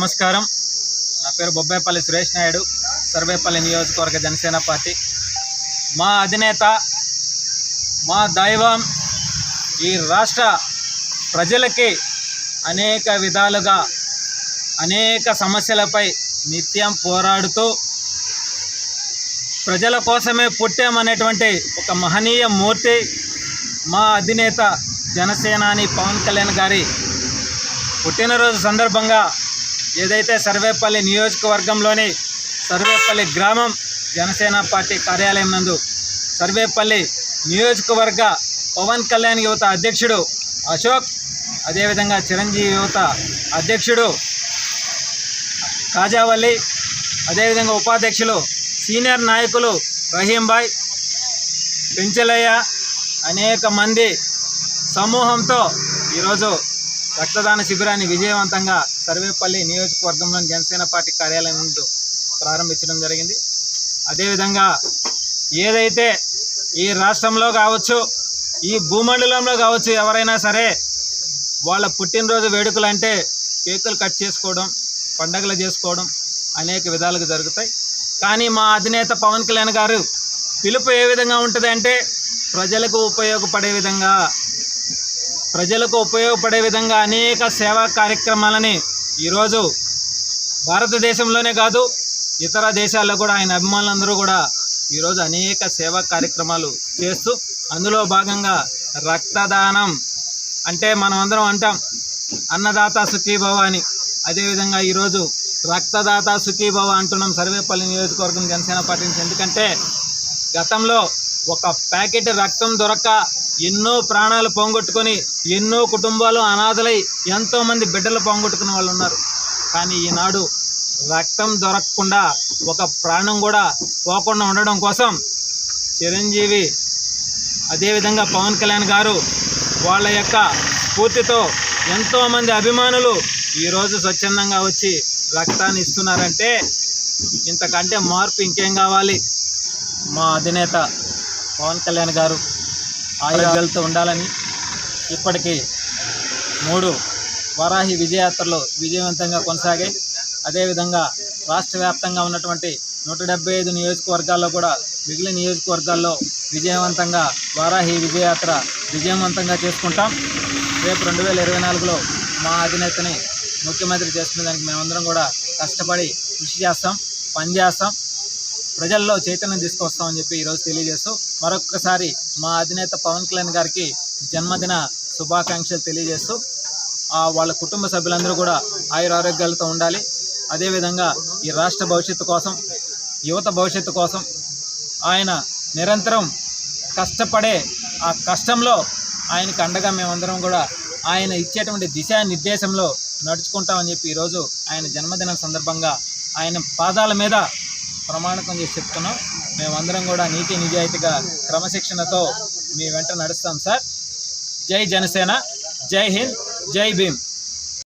నమస్కారం. నా పేరు బొబ్బాయిపల్లి సురేష్ నాయుడు సర్వేపల్లి నియోజకవర్గ జనసేన పార్టీ. మా అధినేత మా దైవం ఈ రాష్ట్ర ప్రజలకి అనేక విధాలుగా అనేక సమస్యలపై నిత్యం పోరాడుతూ ప్రజల కోసమే పుట్టామనేటువంటి ఒక మహనీయ మూర్తి మా అధినేత జనసేనాని పవన్ కళ్యాణ్ గారి పుట్టినరోజు సందర్భంగా ఏదైతే సర్వేపల్లి నియోజకవర్గంలోని సర్వేపల్లి గ్రామం జనసేన పార్టీ కార్యాలయం నందు సర్వేపల్లి నియోజకవర్గ పవన్ కళ్యాణ్ యువత అధ్యక్షుడు అశోక్ అదేవిధంగా చిరంజీవి యువత అధ్యక్షుడు కాజావల్లి అదేవిధంగా ఉపాధ్యక్షులు సీనియర్ నాయకులు రహీంభాయ్ పెంచలయ్య అనేక మంది సమూహంతో ఈరోజు రక్తదాన శిబిరాన్ని విజయవంతంగా సర్వేపల్లి నియోజకవర్గంలోని జనసేన పార్టీ కార్యాలయం ముందు ప్రారంభించడం జరిగింది. అదేవిధంగా ఏదైతే ఈ రాష్ట్రంలో కావచ్చు ఈ భూమండలంలో కావచ్చు ఎవరైనా సరే వాళ్ళ పుట్టినరోజు వేడుకలు అంటే కేకులు కట్ చేసుకోవడం పండగలు చేసుకోవడం అనేక విధాలుగా జరుగుతాయి. కానీ మా అధినేత పవన్ కళ్యాణ్ గారు పిలుపు ఏ విధంగా ఉంటుంది అంటే ప్రజలకు ఉపయోగపడే విధంగా ప్రజలకు ఉపయోగపడే విధంగా అనేక సేవా కార్యక్రమాలని ఈరోజు భారతదేశంలోనే కాదు ఇతర దేశాల్లో కూడా ఆయన అభిమానులందరూ కూడా ఈరోజు అనేక సేవా కార్యక్రమాలు చేస్తూ అందులో భాగంగా రక్తదానం అంటే మనం అందరం అంటాం అన్నదాత సుఖీభవ అని. అదేవిధంగా ఈరోజు రక్తదాత సుఖీభవ అంటున్నాం సర్వేపల్లి నియోజకవర్గం జనసేన పార్టీ నుంచి. ఎందుకంటే గతంలో ఒక ప్యాకెట్ రక్తం దొరక్క ఎన్నో ప్రాణాలు పోగొట్టుకొని ఎన్నో కుటుంబాలు అనాథలై ఎంతోమంది బిడ్డలు పోగొట్టుకున్న వాళ్ళు ఉన్నారు. కానీ ఈనాడు రక్తం దొరకకుండా ఒక ప్రాణం కూడా పోకుండా ఉండడం కోసం చిరంజీవి అదేవిధంగా పవన్ కళ్యాణ్ గారు వాళ్ళ యొక్క స్ఫూర్తితో ఎంతోమంది అభిమానులు ఈరోజు స్వచ్ఛందంగా వచ్చి రక్తాన్ని ఇస్తున్నారంటే ఇంతకంటే మార్పు ఇంకేం కావాలి? మా అధినేత పవన్ కళ్యాణ్ గారు ఆరోగ్యాలతో ఉండాలని ఇప్పటికీ మూడు వరాహి విజయయాత్రలు విజయవంతంగా కొనసాగాయి. అదేవిధంగా రాష్ట్ర వ్యాప్తంగా ఉన్నటువంటి నూట డెబ్బై ఐదు నియోజకవర్గాల్లో కూడా మిగిలిన నియోజకవర్గాల్లో విజయవంతంగా వారాహి విజయయాత్ర విజయవంతంగా చేసుకుంటాం. రేపు రెండు వేల ఇరవై నాలుగులో మా అధినేతని ముఖ్యమంత్రి చేసుకునే దానికి మేమందరం కూడా కష్టపడి కృషి చేస్తాం పనిచేస్తాం ప్రజల్లో చైతన్యం తీసుకొస్తామని చెప్పి ఈరోజు తెలియజేస్తూ మరొక్కసారి మా అధినేత పవన్ కళ్యాణ్ గారికి జన్మదిన శుభాకాంక్షలు తెలియజేస్తూ వాళ్ళ కుటుంబ సభ్యులందరూ కూడా ఆయుర ఆరోగ్యాలతో ఉండాలి. అదేవిధంగా ఈ రాష్ట్ర భవిష్యత్తు కోసం యువత భవిష్యత్తు కోసం ఆయన నిరంతరం కష్టపడే ఆ కష్టంలో ఆయనకు అండగా మేమందరం కూడా ఆయన ఇచ్చేటువంటి దిశానిర్దేశంలో నడుచుకుంటామని చెప్పి ఈరోజు ఆయన జన్మదినం సందర్భంగా ఆయన పాదాల మీద ప్రమాణకం చేసి చెప్తున్నాం. మేమందరం కూడా నీతి నిజాయితీగా క్రమశిక్షణతో మీ వెంట నడుస్తాం సార్. జై జనసేన జై హింద్ జై భీమ్.